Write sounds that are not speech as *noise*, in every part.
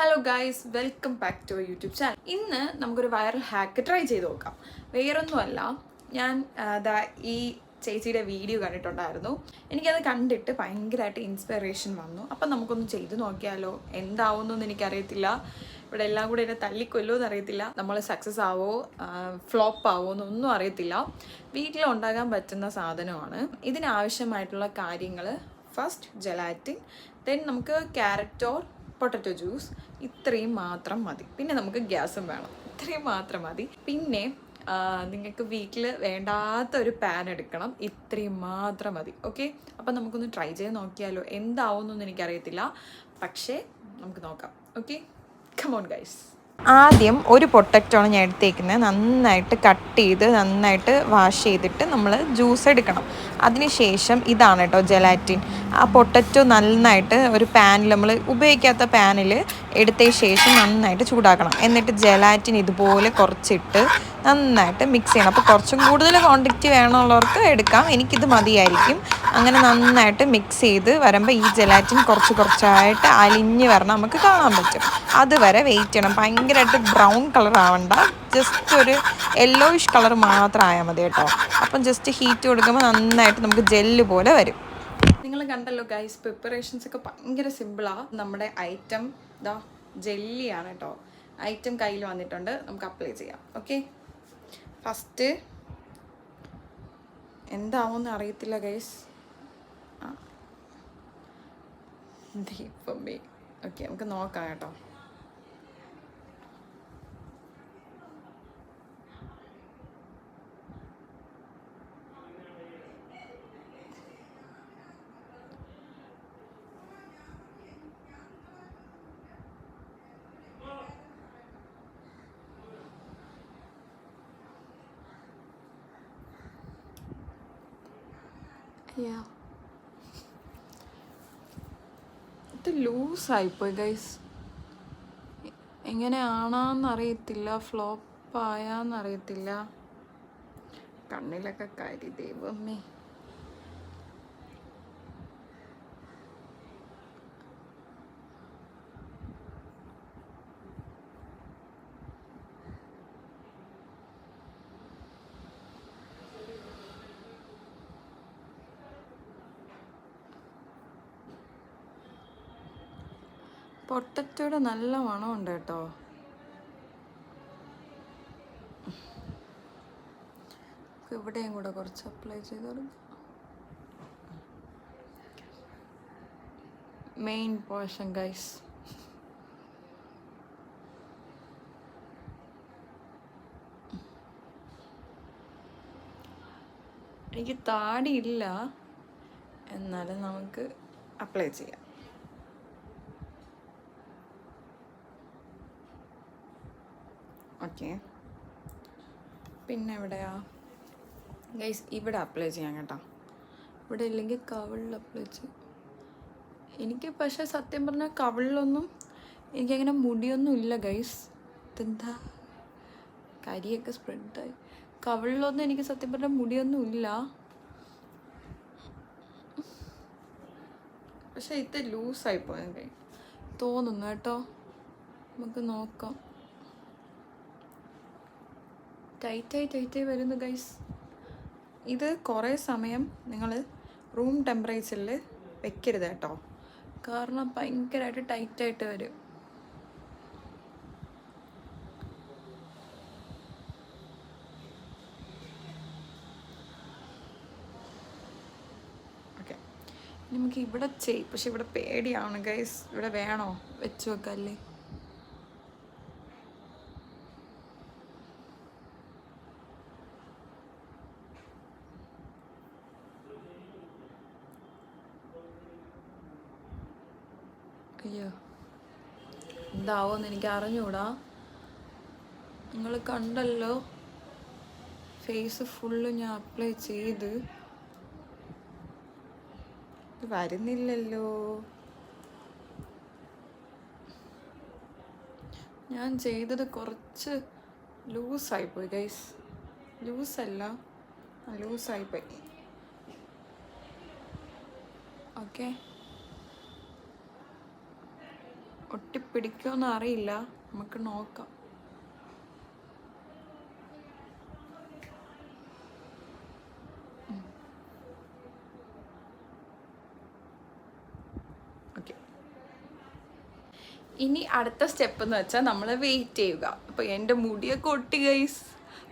Hello guys welcome back to YouTube channel ഇന്ന് നമുക്കൊരു viral hack try ചെയ്ത് നോക്കാം. വേറൊന്നുമല്ല ഞാൻ ഈ ചേച്ചിയുടെ വീഡിയോ കണ്ടിട്ടുണ്ടായിരുന്നു. എനിക്കത് കണ്ടിട്ട് ഭയങ്കരമായിട്ട് ഇൻസ്പിറേഷൻ വന്നു. അപ്പം നമുക്കൊന്ന് ചെയ്ത് നോക്കിയാലോ? എന്താവുമെന്നൊന്നും എനിക്കറിയത്തില്ല. ഇവിടെ എല്ലാം കൂടെ എന്നെ തല്ലിക്കൊല്ലോ എന്നറിയത്തില്ല. നമ്മൾ സക്സസ് ആവോ ഫ്ലോപ്പ് ആവോ എന്നൊന്നും അറിയത്തില്ല. വീട്ടിൽ ഉണ്ടാകാൻ പറ്റുന്ന സാധനമാണ്. ഇതിനാവശ്യമായിട്ടുള്ള കാര്യങ്ങൾ ഫസ്റ്റ് ജലാറ്റിൻ ദെൻ നമുക്ക് ക്യാരറ്റോർ പൊട്ടറ്റോ ജ്യൂസ് ഇത്രയും മാത്രം മതി. പിന്നെ നമുക്ക് ഗ്യാസും വേണം. ഇത്രയും മാത്രം മതി. പിന്നെ നിങ്ങൾക്ക് വീട്ടിൽ വേണ്ടാത്ത ഒരു പാൻ എടുക്കണം. ഇത്രയും മാത്രം മതി. ഓക്കെ അപ്പം നമുക്കൊന്ന് ട്രൈ ചെയ്ത് നോക്കിയാലോ? എന്താവുമെന്നൊന്നും എനിക്കറിയത്തില്ല. പക്ഷേ നമുക്ക് നോക്കാം. ഓക്കെ കമോൺ ഗൈസ് ആദ്യം ഒരു പൊട്ടറ്റോ ഞാൻ എടുത്തേക്കുന്നത് നന്നായിട്ട് കട്ട് ചെയ്ത് നന്നായിട്ട് വാഷ് ചെയ്തിട്ട് നമ്മൾ ജ്യൂസ് എടുക്കണം. അതിനുശേഷം ഇതാണ് കേട്ടോ ജലാറ്റിൻ. ആ പൊട്ടറ്റോ നന്നായിട്ട് ഒരു പാനിൽ നമ്മൾ ഉപയോഗിക്കാത്ത പാനിൽ എടുത്തതിന് ശേഷം നന്നായിട്ട് ചൂടാക്കണം. എന്നിട്ട് ജലാറ്റിൻ ഇതുപോലെ കുറച്ചിട്ട് നന്നായിട്ട് മിക്സ് ചെയ്യണം. അപ്പോൾ കുറച്ചും കൂടുതൽ ക്വാണ്ടിറ്റി വേണമുള്ളവർക്ക് എടുക്കാം. എനിക്കിത് മതിയായിരിക്കും. അങ്ങനെ നന്നായിട്ട് മിക്സ് ചെയ്ത് വരുമ്പോൾ ഈ ജലാറ്റിൻ കുറച്ച് കുറച്ചായിട്ട് അലിഞ്ഞ് വരണം. നമുക്ക് കാണാൻ പറ്റും. അതുവരെ വെയിറ്റ് ചെയ്യണം. ഭയങ്കരമായിട്ട് ബ്രൗൺ കളർ ആവണ്ട. ജസ്റ്റ് ഒരു യെല്ലോയിഷ് കളർ മാത്രം ആയാൽ മതി കേട്ടോ. അപ്പം ജസ്റ്റ് ഹീറ്റ് കൊടുക്കുമ്പോൾ നന്നായിട്ട് നമുക്ക് ജെല്ല് പോലെ വരും. നിങ്ങൾ കണ്ടല്ലോ ഗൈസ് പ്രിപ്പറേഷൻസ് ഒക്കെ ഭയങ്കര സിമ്പിളാണ് നമ്മുടെ ഐറ്റം ഇതാ ജെല്ലിയാണ് കേട്ടോ ഐറ്റം കയ്യിൽ വന്നിട്ടുണ്ട്. നമുക്ക് അപ്ലൈ ചെയ്യാം. ഓക്കെ ഫസ്റ്റ് എന്താവുമെന്ന് അറിയത്തില്ല ഗൈസ് ദീപമേ ഓക്കെ നമുക്ക് നോക്കാം കേട്ടോ അയ്യാ ഇത് ലൂസായിപ്പോയി ഗൈസ് എങ്ങനെയാണെന്നറിയത്തില്ല ഫ്ലോപ്പ് ആയാന്നറിയത്തില്ല. കണ്ണിലൊക്കെ കരി ദൈവമേ. പൊട്ടറ്റോയുടെ നല്ല മണമുണ്ട് കേട്ടോ. ഇവിടെയും കൂടെ കുറച്ച് അപ്ലൈ ചെയ്ത് മെയിൻ പോർഷൻ ഗൈസ് എനിക്ക് താടിയില്ല. എന്നാലും നമുക്ക് അപ്ലൈ ചെയ്യാം. ഓക്കെ. പിന്നെ എവിടെയാ ഗൈസ് ഇവിടെ അപ്ലൈ ചെയ്യാം കേട്ടോ. ഇവിടെ ഇല്ലെങ്കിൽ കവിളിൽ അപ്ലൈ ചെയ്യും എനിക്ക് പക്ഷേ സത്യം പറഞ്ഞാൽ കവിളിലൊന്നും എനിക്കങ്ങനെ മുടിയൊന്നും ഇല്ല ഗൈസ് ഇതെന്താ? കരിയൊക്കെ സ്പ്രെഡായി കവിളിലൊന്നും എനിക്ക് സത്യം പറഞ്ഞാൽ മുടിയൊന്നും ഇല്ല. പക്ഷേ ഇത് ലൂസായി പോയാൽ കൈ തോന്നുന്നു കേട്ടോ. നമുക്ക് നോക്കാം. ടൈറ്റായി ടൈറ്റായി വരുന്നു ഗൈസ് ഇത് കുറേ സമയം നിങ്ങൾ റൂം ടെമ്പറേച്ചറിൽ വെക്കരുത് കേട്ടോ. കാരണം ഭയങ്കരമായിട്ട് ടൈറ്റായിട്ട് വരും. ഓക്കെ നമുക്ക് ഇവിടെ ചെയ് പക്ഷെ ഇവിടെ പേടിയാണ് ഗൈസ് ഇവിടെ വേണോ? വെച്ച് വെക്കല്ലേ? അയ്യോ. എന്താവോന്ന് എനിക്ക് അറിഞ്ഞൂടാ. നിങ്ങൾ കണ്ടല്ലോ? ഫേസ് ഫുള്ള് ഞാൻ അപ്ലൈ ചെയ്ത്. വരുന്നില്ലല്ലോ. ഞാൻ ചെയ്തത് കുറച്ച് ലൂസായിപ്പോയി ഗൈസ് ലൂസല്ല ലൂസായിപ്പോയി ഓക്കെ ഒട്ടിപ്പിടിക്കുമെന്ന് അറിയില്ല നമുക്ക് നോക്കാം. ഇനി അടുത്ത സ്റ്റെപ്പ് എന്ന് വെച്ചാൽ നമ്മൾ വെയിറ്റ് ചെയ്യുക. അപ്പോൾ എന്റെ മുടിയൊക്കെ ഒട്ടി ഗൈസ്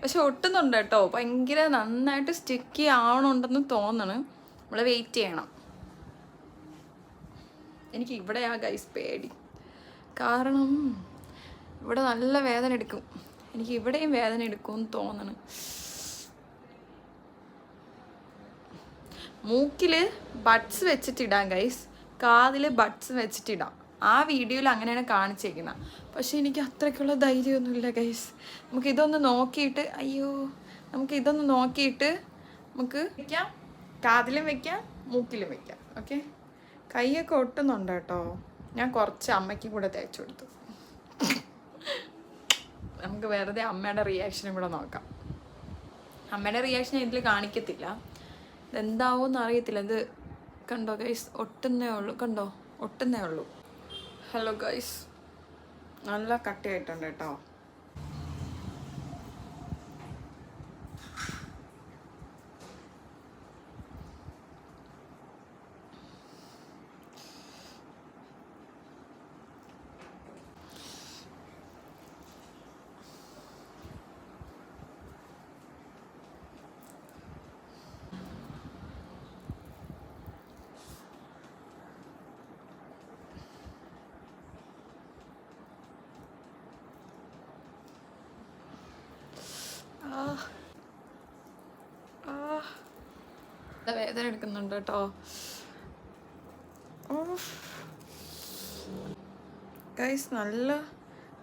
പക്ഷെ ഒട്ടുന്നുണ്ട് കേട്ടോ. ഭയങ്കര നന്നായിട്ട് സ്റ്റിക്കി ആവണുണ്ടെന്ന് തോന്നണ്. നമ്മൾ വെയിറ്റ് ചെയ്യണം. എനിക്ക് ഇവിടെയാ ഗൈസ് പേടി. കാരണം ഇവിടെ നല്ല വേദന എടുക്കും. എനിക്ക് ഇവിടെയും വേദന എടുക്കുമെന്ന് തോന്നണ്. മൂക്കിൽ ബഡ്സ് വെച്ചിട്ടിടാം ഗൈസ് കാതിൽ ബഡ്സ് വെച്ചിട്ടിടാം. ആ വീഡിയോയിൽ അങ്ങനെയാണ് കാണിച്ചേക്കുന്നത് പക്ഷെ എനിക്ക് അത്രയ്ക്കുള്ള ധൈര്യമൊന്നുമില്ല ഗൈസ് നമുക്ക് ഇതൊന്ന് നോക്കിയിട്ട് അയ്യോ നമുക്ക് ഇതൊന്ന് നോക്കിയിട്ട് നമുക്ക് വെക്കാം. കാതിലും വെക്കാം മൂക്കിലും വെക്കാം. ഓക്കെ കൈയൊക്കെ ഒട്ടുന്നുണ്ട് കേട്ടോ. ഞാൻ കുറച്ച് അമ്മയ്ക്കും കൂടെ തേച്ചു കൊടുത്തു. നമുക്ക് വെറുതെ അമ്മയുടെ റിയാക്ഷനും കൂടെ നോക്കാം. അമ്മയുടെ റിയാക്ഷൻ ഇതിൽ കാണിക്കത്തില്ല. ഇതെന്താവോന്ന് അറിയത്തില്ല. ഇത് കണ്ടോ ഗൈസ് ഒട്ടുന്നേ ഉള്ളൂ. കണ്ടോ? ഒട്ടുന്നേ ഉള്ളൂ. ഹലോ ഗൈസ് നല്ല കട്ടിയായിട്ടുണ്ട് കേട്ടോ. വേദന എടുക്കുന്നുണ്ട് കേട്ടോ. ഗൈസ് നല്ല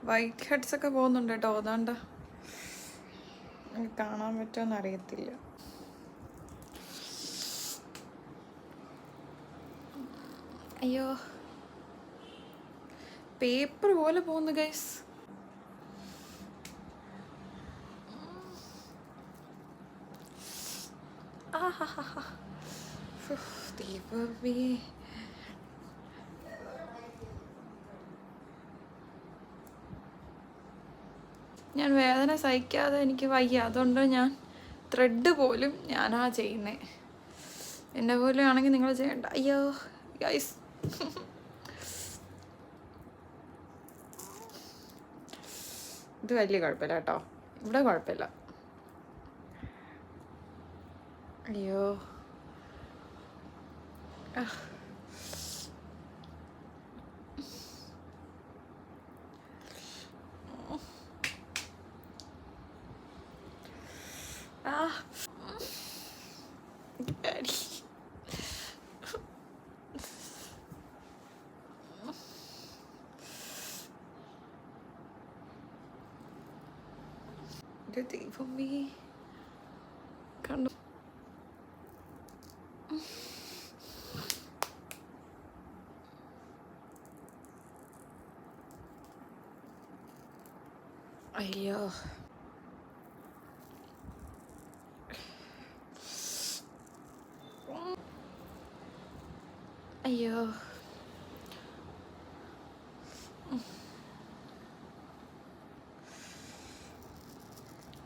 വൈറ്റ് ഹെഡ്സ് ഒക്കെ പോകുന്നുണ്ട് കേട്ടോ. അതാണ്ട് കാണാൻ പറ്റുമെന്ന് അറിയത്തില്ല അയ്യോ. പേപ്പർ പോലെ പോകുന്നു ഗൈസ് ദൈവമേ ഞാൻ വേദന സഹിക്കാതെ എനിക്ക് വയ്യ. അതുകൊണ്ട് ഞാൻ ത്രെഡ് പോലും ഞാനാ ചെയ്യുന്നേ. എന്നെ പോലെ ആണെങ്കിൽ നിങ്ങൾ ചെയ്യണ്ട. അയ്യോ ഗൈസ് ഇത് വലിയ കുഴപ്പമില്ല കേട്ടോ. ഇവിടെ കുഴപ്പമില്ല. അയ്യോ. Good day for me. Kind of. ആ. ആ. എനിക്ക് പേടി. എന്റെ ദൈവമേ കണ്ടു അയ്യോ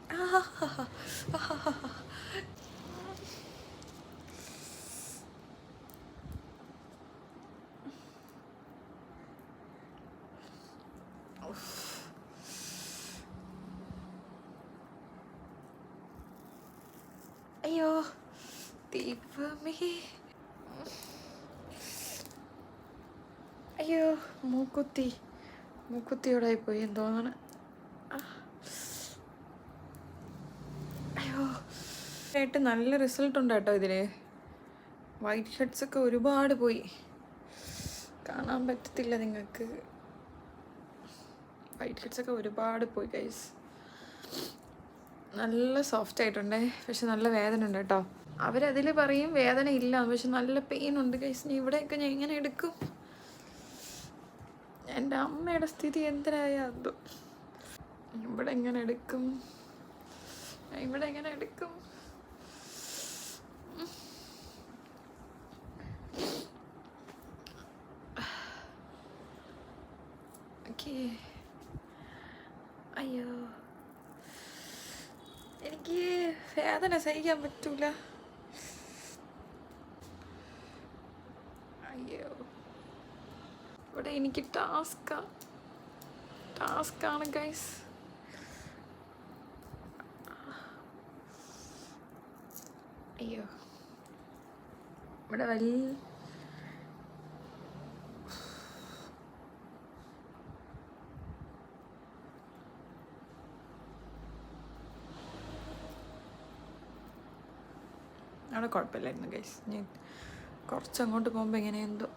അയ്യോ അയ്യോ ദൈവമേ. അയ്യോ മൂക്കുത്തി. മൂക്കുത്തിയോടായി പോയി എന്ന് തോന്നണ് അയ്യോ. ആയിട്ട് നല്ല റിസൾട്ട് ഉണ്ട് കേട്ടോ ഇതിന് വൈറ്റ് ഷർട്ട്സ് ഒക്കെ ഒരുപാട് പോയി. കാണാൻ പറ്റത്തില്ല നിങ്ങൾക്ക്. വൈറ്റ് ഷർട്ട്സ് ഒക്കെ ഒരുപാട് പോയി കൈസ് നല്ല സോഫ്റ്റ് ആയിട്ടുണ്ടേ. പക്ഷെ നല്ല വേദന ഉണ്ട് കേട്ടോ. അവരതിൽ പറയും വേദന ഇല്ല പക്ഷെ നല്ല പെയിൻ ഉണ്ട് ഗൈസ് നീ ഇവിടെയൊക്കെ ഞാൻ എങ്ങനെ എടുക്കും? എന്റെ അമ്മയുടെ സ്ഥിതി എന്തിനായ അത്? ഇവിടെ എങ്ങനെ എടുക്കും? ഇവിടെ എങ്ങനെ എടുക്കും? അയ്യോ. എനിക്ക് വേദന സഹിക്കാൻ പറ്റൂല അയ്യോ ഇവിടെ എനിക്ക് ടാസ്കാ ടാസ്കാണ് ഗൈസ്. അയ്യോ. ഇവിടെ വലിയ അവിടെ കുഴപ്പമില്ലായിരുന്നു ഗൈസ്. ഞാൻ കുറച്ച് അങ്ങോട്ട് പോകുമ്പോൾ എങ്ങനെ എന്തോ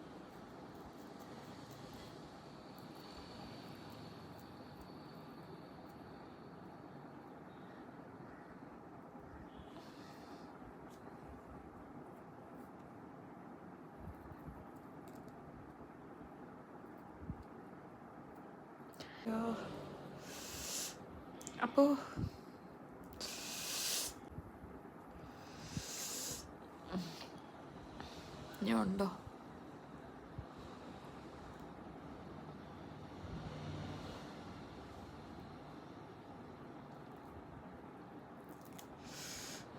അപ്പോൾ ഞാൻ ഉണ്ടോ?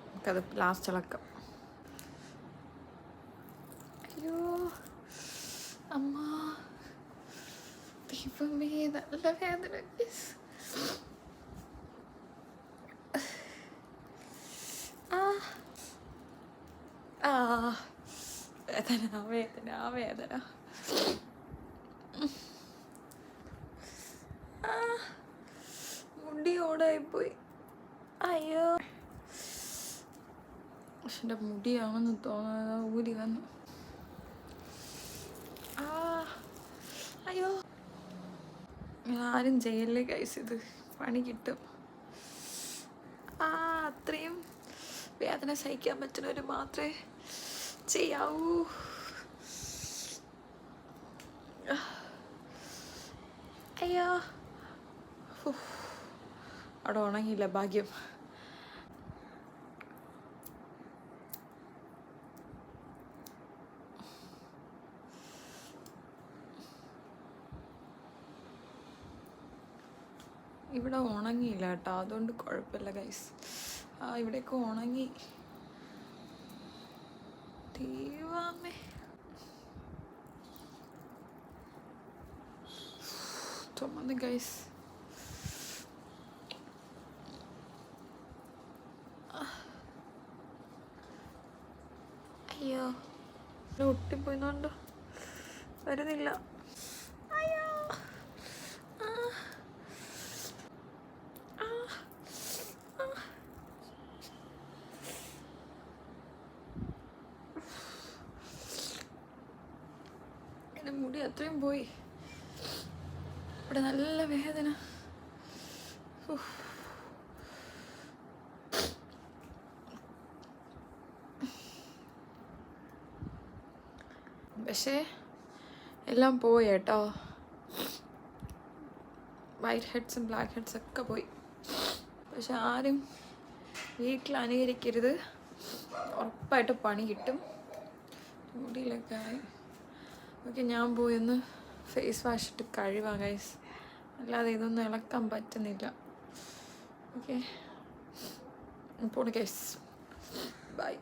നമുക്കത് ലാസ്റ്റ് ഇളക്കാം അയ്യോ അമ്മ ദൈവമേ നല്ല വേദന. ആ വേദന വേദന വേദന. *sighs* മുടി ഓടായിപ്പോയി. അയ്യോ. പക്ഷെ എന്റെ മുടിയാണെന്ന് തോന്നുന്നത് ഊരി വന്നു ആ അയ്യോ ആരും ജയിലിലേക്ക് ഇത് പണി കിട്ടും. ആ അത്രയും വേദന സഹിക്കാൻ പറ്റുന്നവർ മാത്രമേ ചെയ്യാവൂ. അയ്യോ. അവിടെ ഉണങ്ങിയില്ല ഭാഗ്യം ഇവിടെ ഉണങ്ങിയില്ല കേട്ടോ. അതുകൊണ്ട് കുഴപ്പമില്ല ഗൈസ് ആ ഇവിടെയൊക്കെ ഉണങ്ങി. ദൈവമേ. ചുമന്ന് ഗൈസ് അയ്യോ. ഒട്ടിപ്പോയിന്നോണ്ടോ വരുന്നില്ല അയ്യോ ആ ആ ആ എന്റെ മുടി അത്രയും പോയി. ഇവിടെ നല്ല വേദന. പക്ഷേ എല്ലാം പോയി കേട്ടോ. വൈറ്റ് ഹെഡ്സും ബ്ലാക്ക് ഹെഡ്സും ഒക്കെ പോയി. പക്ഷെ ആരും വീട്ടിൽ അനുകരിക്കരുത്. ഉറപ്പായിട്ട് പണി കിട്ടും. മുടിയിലൊക്കെ ആയി. ഓക്കെ ഞാൻ പോയി ഒന്ന് ഫേസ് വാഷ് ഇട്ട് കഴിവാ ഗൈസ് അല്ലാതെ ഇതൊന്നും ഇളക്കാൻ പറ്റുന്നില്ല. ഓക്കെ. ഇപ്പോൾ ഗൈസ് ബൈ